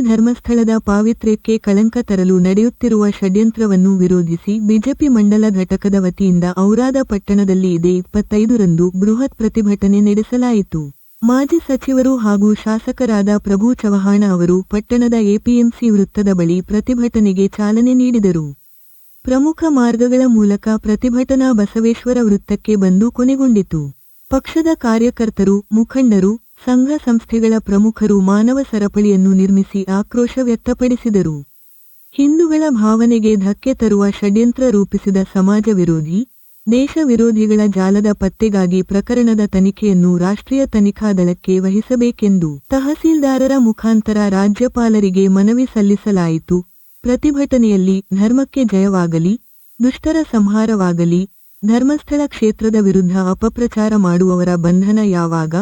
ಧರ್ಮಸ್ಥಳದ ಪಾವಿತ್ರ್ಯಕ್ಕೆ ಕಳಂಕ ತರಲು ನಡೆಯುತ್ತಿರುವ ಷಡ್ಯಂತ್ರವನ್ನು ವಿರೋಧಿಸಿ ಬಿಜೆಪಿ ಮಂಡಲ ಘಟಕದ ವತಿಯಿಂದ ಔರಾದ ಪಟ್ಟಣದಲ್ಲಿ ಇದೇ ಇಪ್ಪತ್ತೈದರಂದು ಬೃಹತ್ ಪ್ರತಿಭಟನೆ ನಡೆಸಲಾಯಿತು. ಮಾಜಿ ಸಚಿವರು ಹಾಗೂ ಶಾಸಕರಾದ ಪ್ರಭು ಚವ್ಹಾಣ ಅವರು ಪಟ್ಟಣದ ಎಪಿಎಂಸಿ ವೃತ್ತದ ಬಳಿ ಪ್ರತಿಭಟನೆಗೆ ಚಾಲನೆ ನೀಡಿದರು. ಪ್ರಮುಖ ಮಾರ್ಗಗಳ ಮೂಲಕ ಪ್ರತಿಭಟನಾ ಬಸವೇಶ್ವರ ವೃತ್ತಕ್ಕೆ ಬಂದು ಕೊನೆಗೊಂಡಿತು. ಪಕ್ಷದ ಕಾರ್ಯಕರ್ತರು, ಮುಖಂಡರು ಸಂಘ ಸಂಸ್ಥೆಗಳ ಪ್ರಮುಖರು ಮಾನವ ಸರಪಳಿಯನ್ನು ನಿರ್ಮಿಸಿ ಆಕ್ರೋಶ ವ್ಯಕ್ತಪಡಿಸಿದರು. ಹಿಂದೂಗಳ ಭಾವನೆಗೆ ಧಕ್ಕೆ ತರುವ ಷಡ್ಯಂತ್ರ ರೂಪಿಸಿದ ಸಮಾಜ ವಿರೋಧಿ, ದೇಶ ವಿರೋಧಿಗಳ ಜಾಲದ ಪತ್ತೆಗಾಗಿ ಪ್ರಕರಣದ ತನಿಖೆಯನ್ನು ರಾಷ್ಟ್ರೀಯ ತನಿಖಾ ದಳಕ್ಕೆ ವಹಿಸಬೇಕೆಂದು ತಹಸೀಲ್ದಾರರ ಮುಖಾಂತರ ರಾಜ್ಯಪಾಲರಿಗೆ ಮನವಿ ಸಲ್ಲಿಸಲಾಯಿತು. ಪ್ರತಿಭಟನೆಯಲ್ಲಿ ಧರ್ಮಕ್ಕೆ ಜಯವಾಗಲಿ, ದುಷ್ಟರ ಸಂಹಾರವಾಗಲಿ, ಧರ್ಮಸ್ಥಳ ಕ್ಷೇತ್ರದ ವಿರುದ್ಧ ಅಪಪ್ರಚಾರ ಮಾಡುವವರ ಬಂಧನ ಯಾವಾಗ?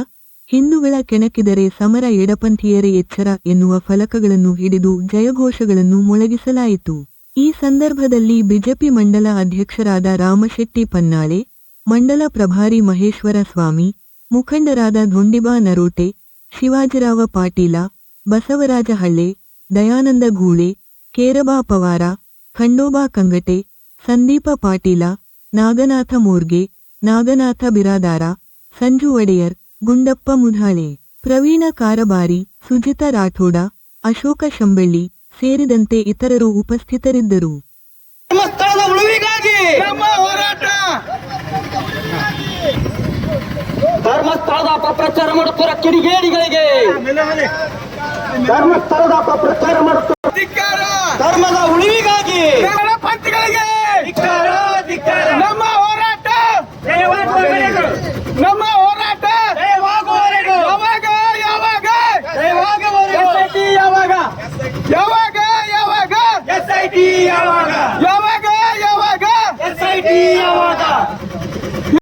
ಹಿಂದೂಗಳ ಕೆಣಕಿದರೆ ಸಮರ ಎಡಪಂಥೀಯರೇ ಎಚ್ಚರ ಎನ್ನುವ ಫಲಕಗಳನ್ನು ಹಿಡಿದು ಜಯಘೋಷಗಳನ್ನು ಮೊಳಗಿಸಲಾಯಿತು. ಈ ಸಂದರ್ಭದಲ್ಲಿ ಬಿಜೆಪಿ ಮಂಡಲ ಅಧ್ಯಕ್ಷರಾದ ರಾಮಶೆಟ್ಟಿ ಪನ್ನಾಳೆ, ಮಂಡಲ ಪ್ರಭಾರಿ ಮಹೇಶ್ವರ ಸ್ವಾಮಿ, ಮುಖಂಡರಾದ ಧೊಂಡಿಬಾ ನರೋಟೆ, ಶಿವಾಜಿರಾವ ಪಾಟೀಲ ಬಸವರಾಜ ಹಳ್ಳೆ ದಯಾನಂದ ಗೂಳೆ, ಕೇರಬಾ ಪವಾರ, ಖಂಡೋಬಾ ಕಂಗಟೆ, ಸಂದೀಪ ಪಾಟೀಲ, ನಾಗನಾಥ ಮೋರ್ಗೆ, ನಾಗನಾಥ ಬಿರಾದಾರ, ಸಂಜು ಒಡೆಯರ್ ಗುಂಡಪ್ಪ ಮುಧಾಳೆ ಪ್ರವೀಣ ಕಾರಬಾರಿ ಸುಜಿತ ರಾಠೋಡ ಅಶೋಕ ಶಂಬಳ್ಳಿ ಸೇರಿದಂತೆ ಇತರರು ಉಪಸ್ಥಿತರಿದ್ದರು. ಧರ್ಮಸ್ಥಳದ ಅಪಪ್ರಚಾರ ಮಾಡುತ್ತಿರುವ ಕಿಡಿಗೇಡಿಗಳಿಗೆ! ಧರ್ಮಸ್ಥಳದ ಅಪಪ್ರಚಾರ ಮಾಡುತ್ತಿರುವ ಧರ್ಮದ ಉಳಿ